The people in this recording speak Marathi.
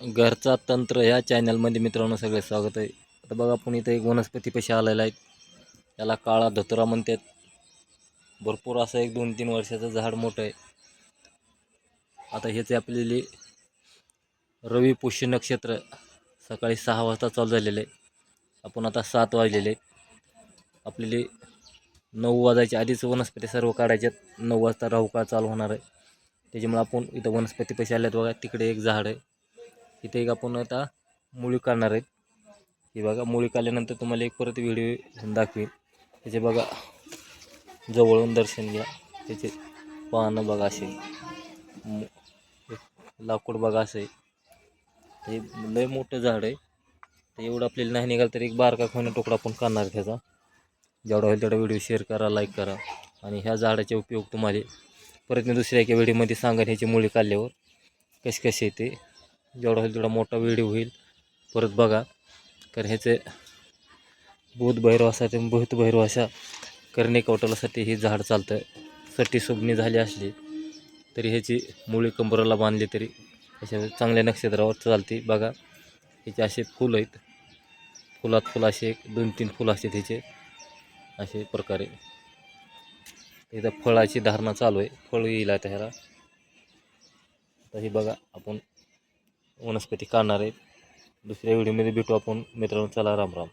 घरचा तंत्र ह्या चॅनलमध्ये मित्रांनो सगळे स्वागत आहे. आता बघा आपण इथं एक वनस्पती पैसे आलेला आहे. त्याला काळा धतुरा म्हणतात. भरपूर असं एक दोन तीन वर्षाचं झाड मोठं आहे. आता ह्याचे आपलेली रवी पुष्य नक्षत्र. सकाळी सहा वाजता चालू झालेलं आहे. आपण आता सात वाजलेले आहेत. नऊ वाजायच्या आधीच वनस्पती सर्व काढायच्यात. नऊ वाजता राहू काळ चालू होणार आहे. त्याच्यामुळे आपण इथं वनस्पती पैसे आल्यात बघा. तिकडे एक झाड आहे. इथे एक आपण आता मुळी काढणार आहेत. ही बघा मुळी काढल्यानंतर तुम्हाला एक परत व्हिडिओ दाखवेन. त्याचे बघा जवळून दर्शन घ्या. त्याचे पानं बघा असे. लाकूड बघा असं. आहे हे लय मोठं झाड आहे. ते एवढं आपल्याला नाही निघालं तर एक बारका खोना तुकडा आपण काढणार आहे त्याचा. जेवढा होईल तेवढा व्हिडिओ शेअर करा लाईक करा. आणि ह्या झाडाचे उपयोग तुम्हाला परत मी दुसऱ्या एका व्हिडिओमध्ये सांगा ह्याची मुळी काढल्यावर कसे कसे येते जेवढा होईल तेवढा मोठा व्हिडिओ होईल. परत बघा. कारण ह्याचे भूत भैरव असा ते भूत भैरव अशा करणे कवटलासाठी हे झाड चालतं सटी सुबणी झाली असली तरी ह्याची मुळी कंबराला बांधली तरी अशा चांगल्या नक्षत्रावर चालते. बघा. ह्याचे असे फुलं आहेत. फुलात फुलं असे एक दोन तीन फुलं असते त्याचे असे प्रकारे. इथं फळाची धारणा चालू आहे. फळ येईल आता ह्याला. तर हे बघा. आपण वनस्पती काढणार. आहेत दुसऱ्या व्हिडिओमध्ये भेटू आपण. मित्रांनो चला राम राम